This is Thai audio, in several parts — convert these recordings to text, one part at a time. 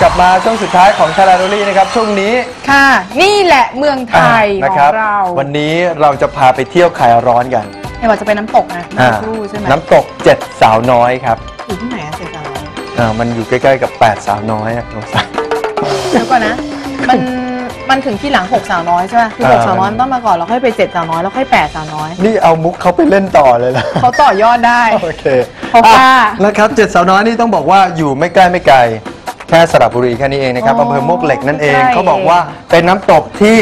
กลับมาช่วงสุดท้ายของชาลาโรลี่นะครับช่วงนี้ค่ะ นี่แหละเมืองไทยนะขคอรับงเรา วันนี้เราจะพาไปเที่ยวคลายร้อนกันเห็นว่าจะเป็นน้ำตกนะเมื่อสักครู่ใช่ไหมน้ำตกเจ็ดสาวน้อยครับอยู่ที่ไหนอะเสร็จแล้วอ่ามันอยู่ใกล้ๆกับ8สาวน้อยอะน้องสาย เดี๋ยวก่อนนะ มันมันถึงที่หลังหกสาวน้อยใช่ไหมคือหกอ่า สาวน้อยมันต้องมาก่อนแล้วค่อยไปเจ็ดสาวน้อยแล้วค่อยแปดสาวน้อยนี่เอามุกเขาไปเล่นต่อเลยล่ะเขาต่อยอดได้ โอเคเพราะว่า อ่นะครับเจ็ดสาวน้อยนี่ต้องบอกว่าอยู่ไม่ใกล้ไม่ไกล แค่สระบุรีแค่นี้เองนะครับอ๋ออำเภอมวกเหล็กนั่นเองใกล้เขาบอกว่าเป็นน้ำตกที่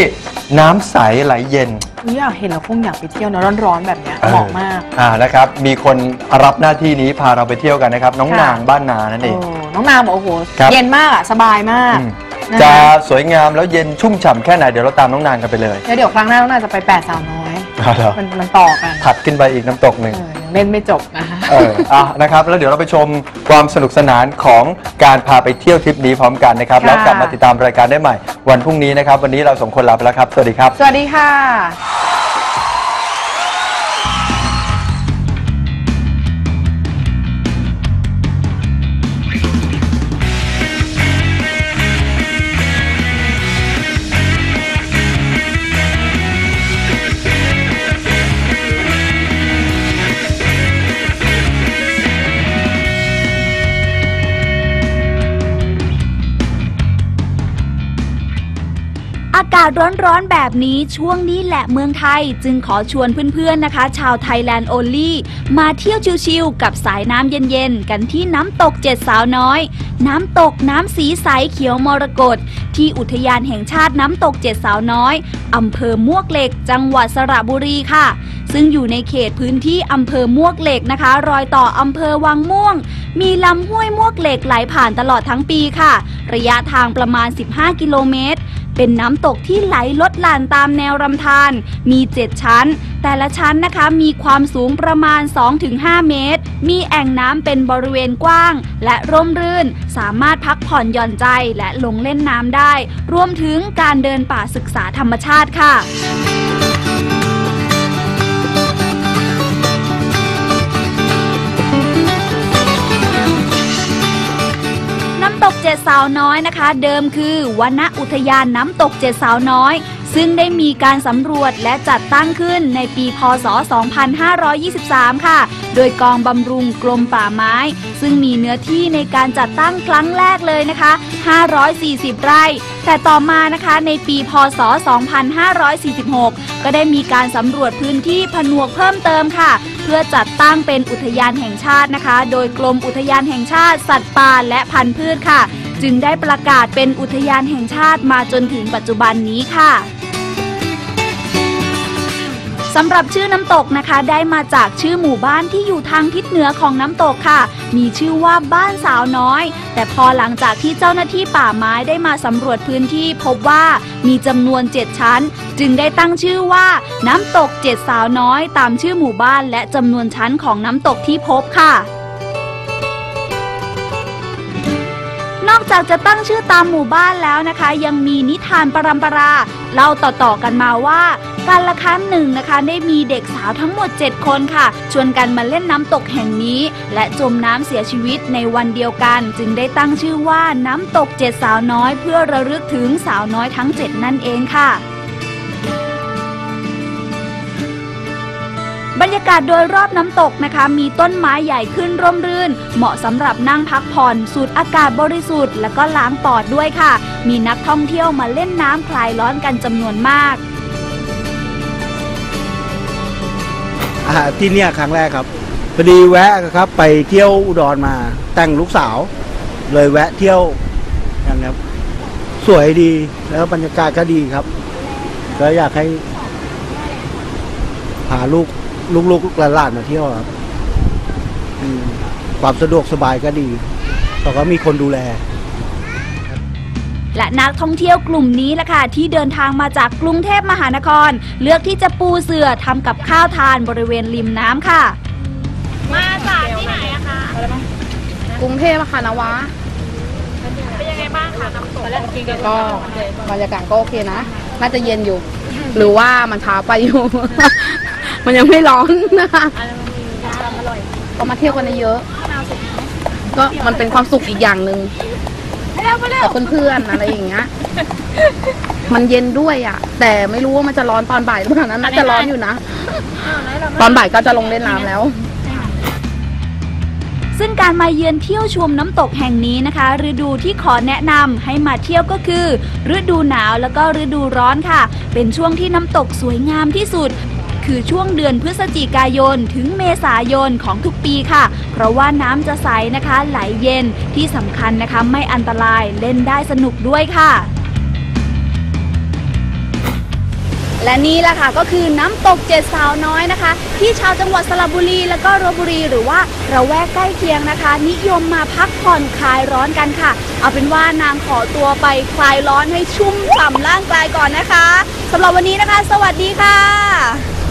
น้ำใสไหลเย็น อุ๊ยอยากเห็นแล้วคงอยากไปเที่ยวนะร้อนๆแบบเนี้ยเหมาะมาก อ่านะครับ มีคนรับหน้าที่นี้พาเราไปเที่ยวกันนะครับ น้องค่ะ นางบ้านนานั่นเองโอ้น้องนางบอกโอ้โห ครับ เย็นมากอะสบายมากอืมนะคะจะสวยงามแล้วเย็นชุ่มฉ่ำแค่ไหนเดี๋ยวเราตามน้องนางกันไปเลยแล้วเดี๋ยวครั้งหน้าน้องนางจะไปแปดสาวน้อย เอาเหรอมันมันต่อกันถัดขึ้นไปอีกน้ำตกหนึ่ง เออยัง เล่นไม่จบนะคะ เอออะนะครับแล้วเดี๋ยวเราไปชมความสนุกสนานของการพาไปเที่ยวทริปนี้พร้อมกันนะครับค่ะ แล้วกลับมาติดตามรายการได้ใหม่ วันพรุ่งนี้นะครับ วันนี้เราสองคนลาไปแล้วครับ สวัสดีครับ สวัสดีค่ะากาศร้อนๆแบบนี้ช่วงนี้แหละเมืองไทย จึงขอชวนเพื่อนๆนะคะ ชาวไทยแลนด์โอลี่มาเที่ยวชิลๆกับสายน้ำเย็นๆ กันที่น้ำตกเจ็ดสาวน้อย น้ำตกน้ำสีใสเขียวมรกตที่อุทยานแห่งชาติน้ำตกเจ็ดสาวน้อยอำเภอมวกเหล็ก จังหวัดสระบุรีค่ะ ซึ่งอยู่ในเขตพื้นที่อำเภอมวกเหล็กนะคะ รอยต่ออำเภอวังม่วง มีลำห้วยมวกเหล็กไหลผ่านตลอดทั้งปีค่ะ ระยะทางประมาณ 15 กิโลเมตร เป็นน้ำตกที่ไหลลดหลั่นตามแนวลำธารมี 7 ชั้น แต่ละชั้นนะคะมีความสูงประมาณ 2-5 เมตร มีแอ่งน้ำเป็นบริเวณกว้าง และร่มรื่น สามารถพักผ่อนหย่อนใจและลงเล่นน้ำได้ รวมถึงการเดินป่าศึกษาธรรมชาติค่ะำตกเจ็ดสาวน้อยนะคะ เดิมคือวนอุทยานน้ำตกเจ็ดสาวน้อย ซึ่งได้มีการสำรวจและจัดตั้งขึ้นในปีพศ 2523 ค่ะ โดยกองบำรุงกรมป่าไม้ ซึ่งมีเนื้อที่ในการจัดตั้งครั้งแรกเลยนะคะ 540 ไร่ แต่ต่อมานะคะในปีพศ 2546 ก็ได้มีการสำรวจพื้นที่ผนวกเพิ่มเติมค่ะ เพื่อจัดตั้งเป็นอุทยานแห่งชาตินะคะ โดยกรมอุทยานแห่งชาติ สัตว์ป่าและพันธุ์พืชค่ะ จึงได้ประกาศเป็นอุทยานแห่งชาติมาจนถึงปัจจุบันนี้ค่ะ สำหรับชื่อน้ำตกนะคะ ได้มาจากชื่อหมู่บ้านที่อยู่ทางทิศเหนือของน้ำตกค่ะ มีชื่อว่าบ้านสาวน้อย แต่พอหลังจากที่เจ้าหน้าที่ป่าไม้ได้มาสำรวจพื้นที่พบว่ามีจำนวนเจ็ดชั้น จึงได้ตั้งชื่อว่าน้ำตกเจ็ดสาวน้อย ตามชื่อหมู่บ้านและจำนวนชั้นของน้ำตกที่พบค่ะ จากจะตั้งชื่อตามหมู่บ้านแล้วนะคะ ยังมีนิทานปรำปราเล่าต่อๆกันมาว่าการละครั้งหนึ่งนะคะ ได้มีเด็กสาวทั้งหมด 7 คนค่ะ ชวนกันมาเล่นน้ำตกแห่งนี้ และจมน้ำเสียชีวิตในวันเดียวกัน จึงได้ตั้งชื่อว่าน้ำตกเจ็ดสาวน้อย เพื่อระลึกถึงสาวน้อยทั้ง 7 นั่นเองค่ะ บรรยากาศโดยรอบน้ำตกนะคะ มีต้นไม้ใหญ่ขึ้นร่มรื่น เหมาะสำหรับนั่งพักผ่อนสูดอากาศบริสุทธิ์ แล้วก็ล้างปอดด้วยค่ะ มีนักท่องเที่ยวมาเล่นน้ำคลายร้อนกันจำนวนมากที่เนี่ยครั้งแรกครับพอดีแวะครับ ไปเที่ยวอุดรมา แต่งลูกสาว เลยแวะเที่ยวอย่างนี้ครับ สวยดีแล้วบรรยากาศก็ดีครับ ก็อยากให้พาลูก ลูกๆหลานๆมาเที่ยวครับอืมความสะดวกสบายก็ดีแต่ก็มีคนดูแล และนักท่องเที่ยวกลุ่มนี้แหละค่ะ ที่เดินทางมาจากกรุงเทพมหานคร เลือกที่จะปูเสื่อทำกับข้าวทานบริเวณริมน้ำค่ะ มาจากที่ไหนอะคะกรุงเทพอะค่ะนวะเป็นยังไงบ้างคะน้ำตกก็บรรยากาศก็โอเคนะ น่าจะเย็นอยู่ หรือว่ามันช้าไปอยู่ มันยังไม่ร้อนนะคะก็มาเที่ยวกันเยอะๆก็มันเป็นความสุขอีกอย่างหนึ่งกับเพื่อนๆอะไรอย่างเงี้ย มันเย็นด้วยอะ แต่ไม่รู้ว่ามันจะร้อนตอนบ่ายหรือเปล่านั้นน่าจะร้อนอยู่นะ ตอนบ่ายก็จะลงเล่นน้ำแล้วซึ่งการมาเยือนเที่ยวชมน้ำตกแห่งนี้นะคะ ฤดูที่ขอแนะนำให้มาเที่ยวก็คือ ฤดูหนาวแล้วก็ฤดูร้อนค่ะ เป็นช่วงที่น้ำตกสวยงามที่สุด คือช่วงเดือนพฤศจิกายนถึงเมษายนของทุกปีค่ะ เพราะว่าน้ำจะใสนะคะไหลเย็นที่สำคัญนะคะไม่อันตรายเล่นได้สนุกด้วยค่ะ และนี่แหละค่ะก็คือน้ำตกเจ็ดสาวน้อยนะคะ ที่ชาวจังหวัดสระบุรีและก็ลบบุรีหรือว่าระแวกใกล้เคียงนะคะ นิยมมาพักผ่อนคลายร้อนกันค่ะ เอาเป็นว่านางขอตัวไปคลายร้อนให้ชุ่มฉ่ำร่างกายก่อนนะคะสำหรับวันนี้นะคะ สวัสดีค่ะ